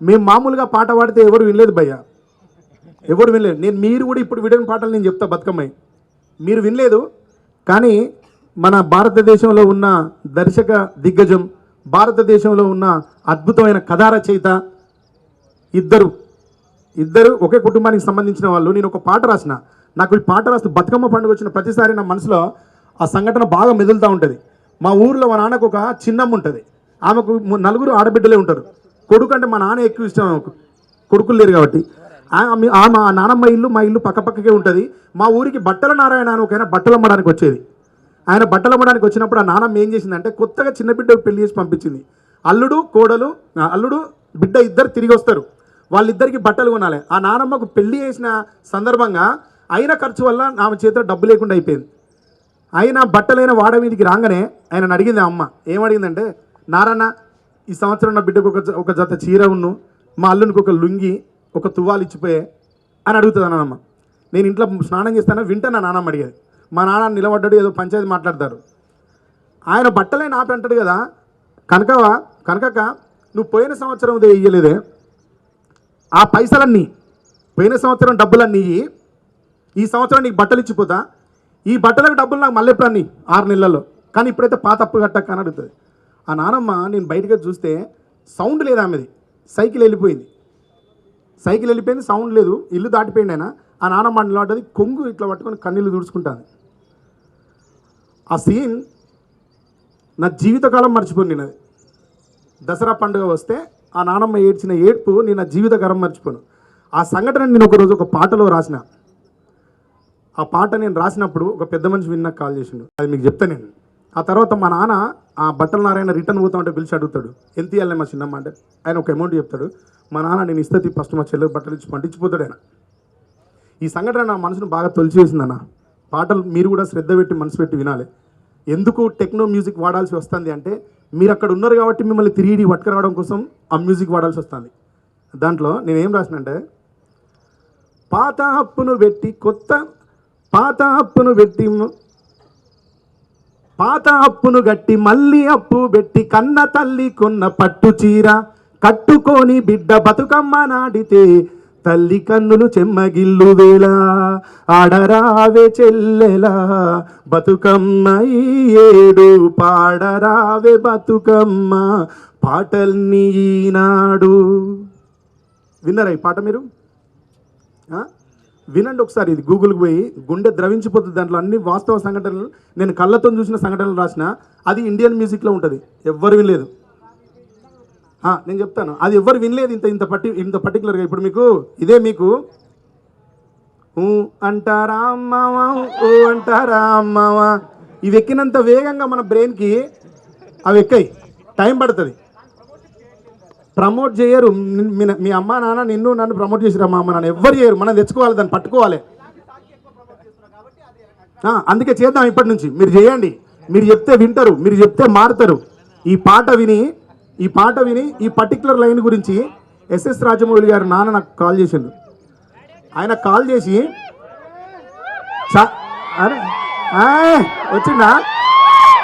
మేము మామూలుగా పాట పాడితే ఎవరు వినలేదు భయ్య. ఎవరు వినలేదు. నేను మీరు కూడా ఇప్పుడు విడని పాటలు నేను చెప్తా బతుకమ్మాయి. మీరు వినలేదు కానీ మన భారతదేశంలో ఉన్న దర్శక దిగ్గజం భారతదేశంలో ఉన్న అద్భుతమైన కథా రచయిత ఇద్దరు. ఇద్దరు ఒకే కుటుంబానికి సంబంధించిన వాళ్ళు. నేను ఒక పాట రాసిన. నాకు ఈ పాట రాస్తూ బతుకమ్మ పండుగ వచ్చిన ప్రతిసారి నా మనసులో ఆ సంఘటన బాగా మెదులుతూ ఉంటుంది. మా ఊర్లో మా నాన్నకు ఒక చిన్నమ్మ ఉంటుంది. ఆమెకు నలుగురు ఆడబిడ్డలే ఉంటారు. కొడుకు అంటే మా నాన్న ఎక్కువ ఇష్టం. కొడుకులు లేరు కాబట్టి. మా నానమ్మ ఇల్లు మా ఇల్లు పక్క పక్కకే ఉంటుంది. మా ఊరికి బట్టల నారాయణ అని ఒక ఆయన బట్టలు అమ్మడానికి వచ్చేది. ఆయన బట్టలు అమ్మడానికి వచ్చినప్పుడు ఆ నానమ్మ ఏం చేసిందంటే కొత్తగా చిన్న బిడ్డకు పెళ్ళి చేసి పంపించింది. అల్లుడు కోడలు అల్లుడు బిడ్డ ఇద్దరు తిరిగి వస్తారు. వాళ్ళిద్దరికి బట్టలు కొనాలి. ఆ నానమ్మకు పెళ్ళి చేసిన సందర్భంగా అయిన ఖర్చు వల్ల ఆమె చేతిలో డబ్బు లేకుండా అయిపోయింది. అయినా బట్టలైన వాడ మీదకి రాగానే ఆయన అడిగింది అమ్మ. ఏమడిగిందంటే నారాయణ ఈ సంవత్సరం నా బిడ్డకు ఒక ఒక జత చీర ఉన్ను మా అల్లునికి ఒక లుంగి ఒక తువ్వాలు ఇచ్చిపోయే అని అడుగుతుంది నానమ్మ నేను ఇంట్లో స్నానం చేస్తాను? వింటా నా నానమ్మ అడిగేది. మా నాన్న నిలబడ్డాడు ఏదో పంచాయతీ మాట్లాడతారు. ఆయన బట్టలే నాపి అంటాడు కదా. కనకవా కనకక్క నువ్వు పోయిన సంవత్సరం ఇదే ఇయ్యలేదే. ఆ పైసలన్నీ పోయిన సంవత్సరం డబ్బులన్నీ ఈ సంవత్సరం నీకు బట్టలు ఇచ్చిపోతా. ఈ బట్టలకు డబ్బులు నాకు మళ్ళీ ఎప్పుడు అన్ని ఆరు నెలల్లో. కానీ ఇప్పుడైతే పాత అప్పు కట్టక అని అడుగుతుంది. ఆ నానమ్మ నేను బయటకు చూస్తే సౌండ్ లేదు ఆమెది. సైకిల్ వెళ్ళిపోయింది. సైకిల్ వెళ్ళిపోయింది సౌండ్ లేదు. ఇల్లు దాటిపోయింది ఆయన. ఆ నానమ్మ నిలబడ్డది కొంగు ఇట్లా పట్టుకొని కన్నీళ్ళు తుడుచుకుంటాను ఆ సీన్ నా జీవితకాలం మర్చిపోను నేను అది. దసరా పండుగ వస్తే ఆ నానమ్మ ఏడ్చిన ఏడ్పు నేను నా జీవితకాలం మర్చిపోను. ఆ సంఘటన నేను ఒకరోజు ఒక పాటలో రాసిన. ఆ పాట నేను రాసినప్పుడు ఒక పెద్ద మనిషి విన్న కాల్ చేసిండు. అది మీకు చెప్తా నేను. ఆ తర్వాత మా నాన్న ఆ బట్టల నారాయణ రిటర్న్ పోతా ఉంటే పిలిచి అడుగుతాడు ఎంత ఇవ్వాలి మా చిన్నమ్మ? అంటే ఆయన ఒక అమౌంట్ చెప్తాడు మా నాన్న నేను ఇస్తే ఫస్ట్ మా చెల్లెలు బట్టలు ఇచ్చి పండించిపోతాడు ఆయన. ఈ సంఘటన నా మనసును బాగా తొలిచేసిందన్న పాటలు మీరు కూడా శ్రద్ధ పెట్టి మనసు పెట్టి వినాలి. ఎందుకు టెక్నో మ్యూజిక్ వాడాల్సి వస్తుంది అంటే మీరు అక్కడ ఉన్నారు కాబట్టి మిమ్మల్ని తిరిగి పట్టుకురావడం కోసం ఆ మ్యూజిక్ వాడాల్సి వస్తుంది. దాంట్లో నేనేం రాసినంటే పాత అప్పును పెట్టి కొత్త పాత అప్పును పెట్టి పాత అప్పును గట్టి మళ్ళీ అప్పు పెట్టి కన్న తల్లి కొన్న పట్టు చీర కట్టుకొని బిడ్డ బతుకమ్మ నాడితే తల్లి కన్నులు చెమ్మగిల్లు వేళ ఆడరావే చెల్లెలా బతుకమ్మ ఈ ఏడు పాడరావే బతుకమ్మ పాటల్ని ఈనాడు. విన్నారా ఈ పాట మీరు? వినండి ఒకసారి ఇది గూగుల్కి పోయి గుండె ద్రవించిపోతుంది. దాంట్లో అన్ని వాస్తవ సంఘటనలు నేను కళ్ళతో చూసిన సంఘటనలు రాసిన అది ఇండియన్ మ్యూజిక్లో ఉంటుంది. ఎవ్వరు వినలేదు. నేను చెప్తాను. అది ఎవ్వరు వినలేదు ఇంత ఇంత పర్టి ఇంత పర్టికులర్గా ఇప్పుడు మీకు ఇదే మీకు అంటారా అమ్మావా ఊ అంటారా అమ్మావా ఇవి ఎక్కినంత వేగంగా మన బ్రెయిన్కి అవి ఎక్కాయి. టైం పడుతుంది. ప్రమోట్ చేయరు. మీ- అమ్మ నాన్న నిన్ను నన్ను ప్రమోట్ చేసిరా మా అమ్మ నాన్న ఎవ్వరు చేయరు. మనం తెచ్చుకోవాలి దాన్ని పట్టుకోవాలి. అందుకే చేద్దాం ఇప్పటి నుంచి. మీరు చేయండి. మీరు చెప్తే వింటారు. మీరు చెప్తే మారుతారు. ఈ పాట విని ఈ పాట విని ఈ పర్టికులర్ లైన్ గురించి ఎస్ఎస్ రాజమౌళి గారు నాన్న నాకు కాల్ చేసిండు. ఆయన కాల్ చేసి అరే వచ్చిందా